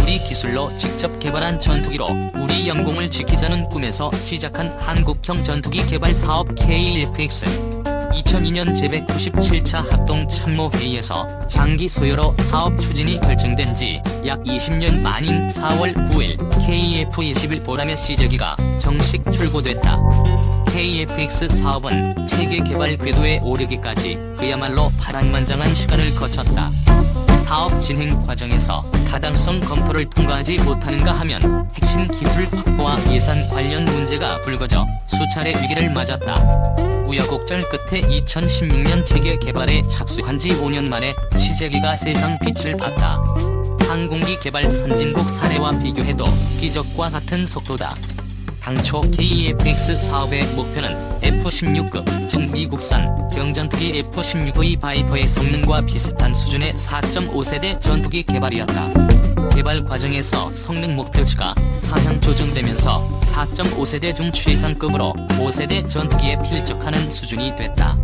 우리 기술로 직접 개발한 전투기로 우리 영공을 지키자는 꿈에서 시작한 한국형 전투기 개발 사업 KFX. 2002년 제197차 합동 참모회의에서 장기 소요로 사업 추진이 결정된 지 약 20년 만인 4월 9일 KF-21 보라매 시제기가 정식 출고됐다. KFX 사업은 체계 개발 궤도에 오르기까지 그야말로 파란만장한 시간을 거쳤다. 사업 진행 과정에서 타당성 검토를 통과하지 못하는가 하면 핵심 기술 확보와 예산 관련 문제가 불거져 수차례 위기를 맞았다. 우여곡절 끝에 2016년 체계 개발에 착수한 지 5년 만에 시제기가 세상 빛을 봤다. 항공기 개발 선진국 사례와 비교해도 기적과 같은 속도다. 당초 KFX 사업의 목표는 F-16급, 즉 미국산 경전투기 F-16의 바이퍼의 성능과 비슷한 수준의 4.5세대 전투기 개발이었다. 개발 과정에서 성능 목표치가 상향 조정되면서 4.5세대 중 최상급으로 5세대 전투기에 필적하는 수준이 됐다.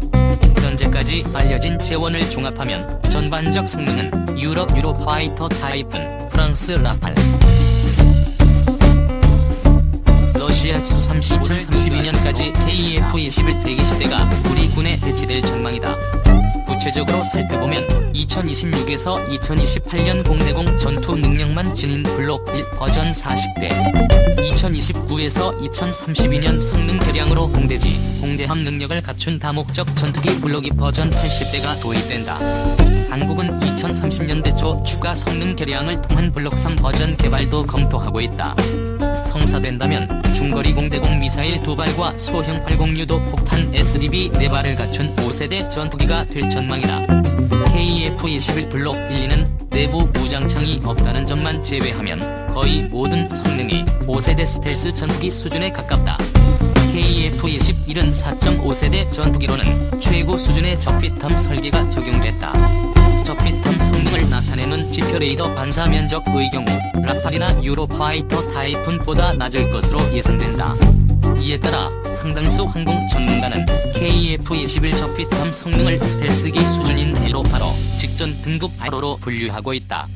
현재까지 알려진 재원을 종합하면 전반적 성능은 유럽 유로파이터 타이푼, 프랑스 라팔, 러시아 수-30 2032년까지 KF-21 120대가 우리 군에 배치될 전망이다. 구체적으로 살펴보면 2026에서 2028년 공대공 전투 능력만 지닌 블록 1 버전 40대 2029에서 2032년 성능 개량으로 공대지 공대함 능력을 갖춘 다목적 전투기 블록 2 버전 80대가 도입된다. 한국은 2030년대 초 추가 성능 개량을 통한 블록 3 버전 개발도 검토하고 있다. 성사된다면 중거리 공대공 미사일 두 발과 소형 80 유도 폭탄 SDB 네 발을 갖춘 5세대 전투기가 될 전망이다. KF-21 블록 1, 2는 내부 무장창이 없다는 점만 제외하면 거의 모든 성능이 5세대 스텔스 전투기 수준에 가깝다. KF-21은 4.5세대 전투기로는 최고 수준의 적빛함 설계가 적용됐다. 적빛함 성능을 나타내는 지표 레이더 반사 면적의 경우 라팔이나 유로파이터 타이푼보다 낮을 것으로 예상된다. 이에 따라 상당수 항공 전문가는 KF-21 적빛함 성능을 스텔스기 수준인 A로 바로 직전 등급 R로 분류하고 있다.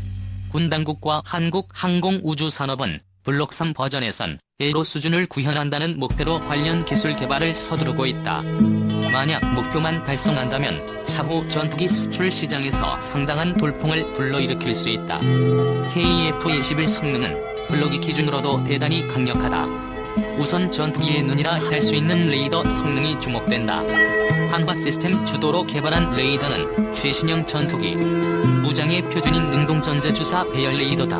군 당국과 한국 항공우주산업은 블록 3 버전에선 A로 수준을 구현한다는 목표로 관련 기술 개발을 서두르고 있다. 만약 목표만 달성한다면 차후 전투기 수출 시장에서 상당한 돌풍을 불러일으킬 수 있다. KF-21 성능은 블록이 기준으로도 대단히 강력하다. 우선 전투기의 눈이라 할 수 있는 레이더 성능이 주목된다. 한화 시스템 주도로 개발한 레이더는 최신형 전투기, 무장의 표준인 능동 전자주사 배열 레이더다.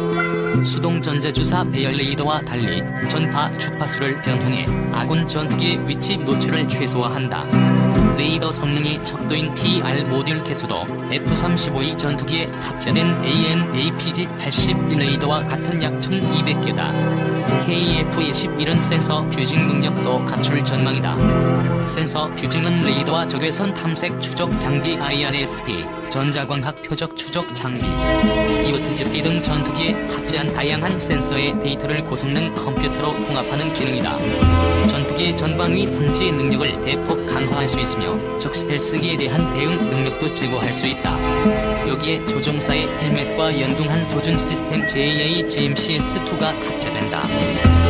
수동 전자주사 배열 레이더와 달리 전파 주파수를 변형해 아군 지원투기의 위치 노출을 최소화한다. 레이더 성능이 척도인 TR 모듈 개수도 F-35의 전투기에 탑재된 AN/APG-81 레이더와 같은 약 1200개다. KF-21은 센서 퓨징 능력도 갖출 전망이다. 센서 퓨징은 레이더와 적외선 탐색 추적 장비 IRST, 전자광학 표적 추적 장비, EOTGP 등 전투기에 탑재한 다양한 센서의 데이터를 고성능 컴퓨터로 통합하는 기능이다. 전투기의 전방위 탐지 능력을 대폭 강화할 수 있으며 적 스텔스기에 대한 대응 능력도 제고할 수 있다. 여기에 조종사의 헬멧과 연동한 조준 시스템 JA-GMCS2가 탑재된다.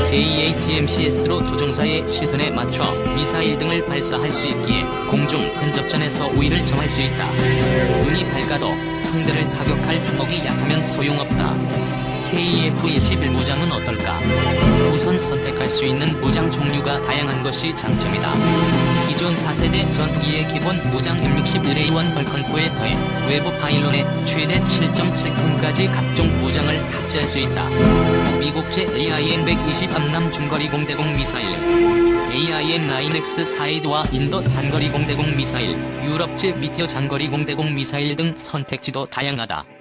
JA-GMCS로 조종사의 시선에 맞춰 미사일 등을 발사할 수 있기에 공중 근접전에서 우위를 정할 수 있다. 눈이 밝아도 상대를 타격할 주먹이 약 하면 소용없다. KF-21 무장은 어떨까? 우선 선택할 수 있는 무장 종류가 다양한 것이 장점이다. 기존 4세대 전투기의 기본 무장 M61A1 벌컨코에 더해 외부 파일론에 최대 7.7톤까지 각종 무장을 탑재할 수 있다. 미국제 AIM-120 암남 중거리 공대공 미사일, AIM-9X 사이드와 인도 단거리 공대공 미사일, 유럽제 미티어 장거리 공대공 미사일 등 선택지도 다양하다.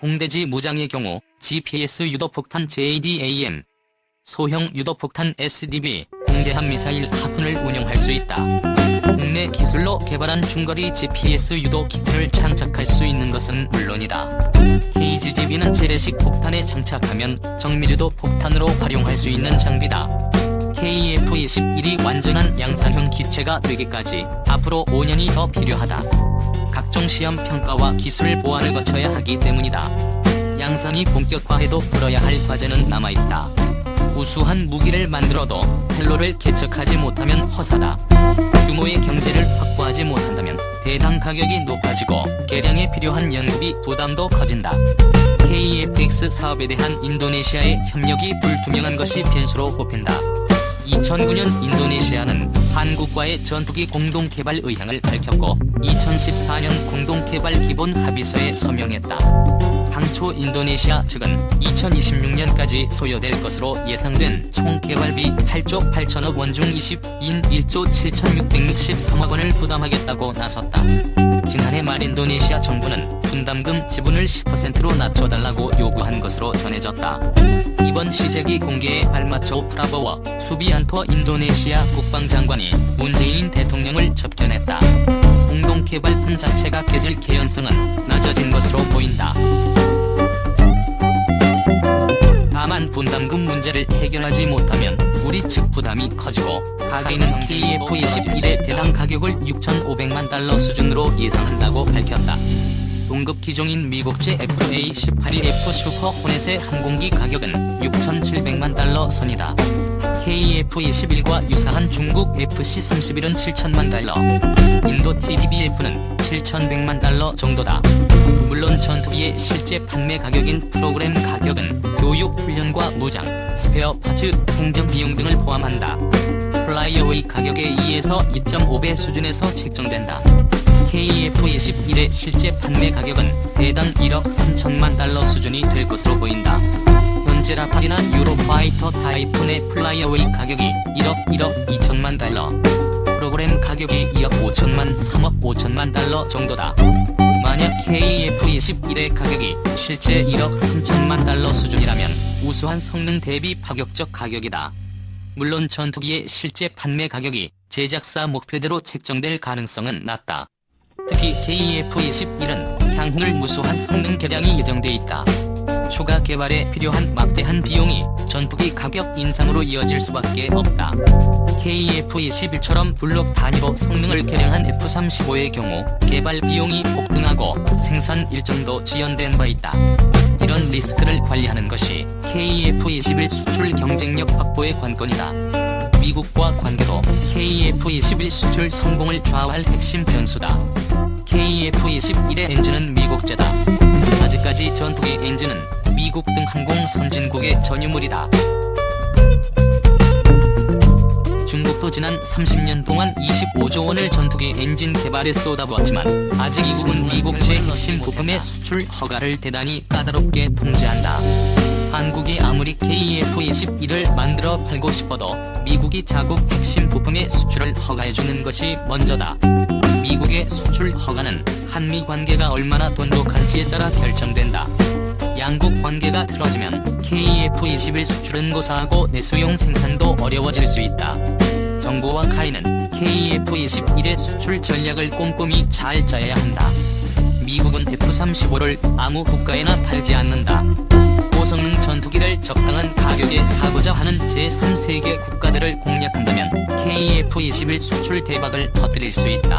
공대지 무장의 경우 GPS 유도폭탄 JDAM, 소형 유도폭탄 SDB, 공대함 미사일 하푼을 운영할 수 있다. 국내 기술로 개발한 중거리 GPS 유도 키트를 장착할 수 있는 것은 물론이다. KGGB는 재래식 폭탄에 장착하면 정밀유도 폭탄으로 활용할 수 있는 장비다. KF-21이 완전한 양산형 기체가 되기까지 앞으로 5년이 더 필요하다. 각종 시험 평가와 기술 보완을 거쳐야 하기 때문이다. 양산이 본격화해도 풀어야 할 과제는 남아있다. 우수한 무기를 만들어도 텔로를 개척하지 못하면 허사다. 규모의 경제를 확보하지 못한다면 대당 가격이 높아지고 개량에 필요한 연구비 부담도 커진다. KFX 사업에 대한 인도네시아의 협력이 불투명한 것이 변수로 꼽힌다. 2009년 인도네시아는 한국과의 전투기 공동 개발 의향을 밝혔고 2014년 공동 개발 기본 합의서에 서명했다. 당초 인도네시아 측은 2026년까지 소요될 것으로 예상된 총 개발비 8조 8천억 원 중 20인 1조 7,663억 원을 부담하겠다고 나섰다. 지난해 말 인도네시아 정부는 분담금 지분을 10%로 낮춰달라고 요구한 것으로 전해졌다. 이번 시제기 공개에 발맞춰 프라보워 수비안토 인도네시아 국방장관이 문재인 대통령을 접견했다. 공동 개발품 자체가 깨질 개연성은 낮아진 것으로 보인다. 다만 분담금 문제를 해결하지 못하면 우리 측 부담이 커지고 가가이는 KF21의 대당 가격을 6,500만 달러 수준으로 예상한다고 밝혔다. 동급 기종인 미국제 FA-18이 F 슈퍼 호넷의 항공기 가격은 6,700만 달러 선이다. KF-21과 유사한 중국 FC-31은 7천만 달러, 인도 TDBF는 7,100만 달러 정도다. 물론 전투기의 실제 판매 가격인 프로그램 가격은 교육 훈련과 무장, 스페어 파츠, 행정 비용 등을 포함한다. 플라이어웨이 가격의 2에서 2.5배 수준에서 책정된다. KF-21의 실제 판매 가격은 대당 1억 3천만 달러 수준이 될 것으로 보인다. 라팔이나 유로파이터 타이푼의 플라이어웨이 가격이 1억 1억 2천만 달러, 프로그램 가격이 2억 5천만 3억 5천만 달러 정도다. 만약 KF-21의 가격이 실제 1억 3천만 달러 수준이라면 우수한 성능 대비 파격적 가격이다. 물론 전투기의 실제 판매 가격이 제작사 목표대로 책정될 가능성은 낮다. 특히 KF-21은 향후를 무수한 성능 개량이 예정돼 있다. 추가 개발에 필요한 막대한 비용이 전투기 가격 인상으로 이어질 수밖에 없다. KF-21처럼 블록 단위로 성능을 개량한 F-35의 경우 개발 비용이 폭등하고 생산 일정도 지연된 바 있다. 이런 리스크를 관리하는 것이 KF-21 수출 경쟁력 확보의 관건이다. 미국과 관계도 KF-21 수출 성공을 좌우할 핵심 변수다. KF-21의 엔진은 미국제다. 아직까지 전투기 엔진은 미국 등 항공 선진국의 전유물이다. 중국도 지난 30년 동안 25조 원을 전투기 엔진 개발에 쏟아부었지만 아직 미국은 미국제 핵심 부품의 수출 허가를 대단히 까다롭게 통제한다. 한국이 아무리 KF-21을 만들어 팔고 싶어도 미국이 자국 핵심 부품의 수출을 허가해주는 것이 먼저다. 미국의 수출 허가는 한미 관계가 얼마나 돈독한지에 따라 결정된다. 양국 관계가 틀어지면 KF-21 수출은 고사하고 내수용 생산도 어려워질 수 있다. 정부와 카이는 KF-21의 수출 전략을 꼼꼼히 잘 짜야 한다. 미국은 F-35를 아무 국가에나 팔지 않는다. 고성능 전투기를 적당한 가격에 사고자 하는 제3세계 국가들을 공략한다면 KF-21 수출 대박을 터뜨릴 수 있다.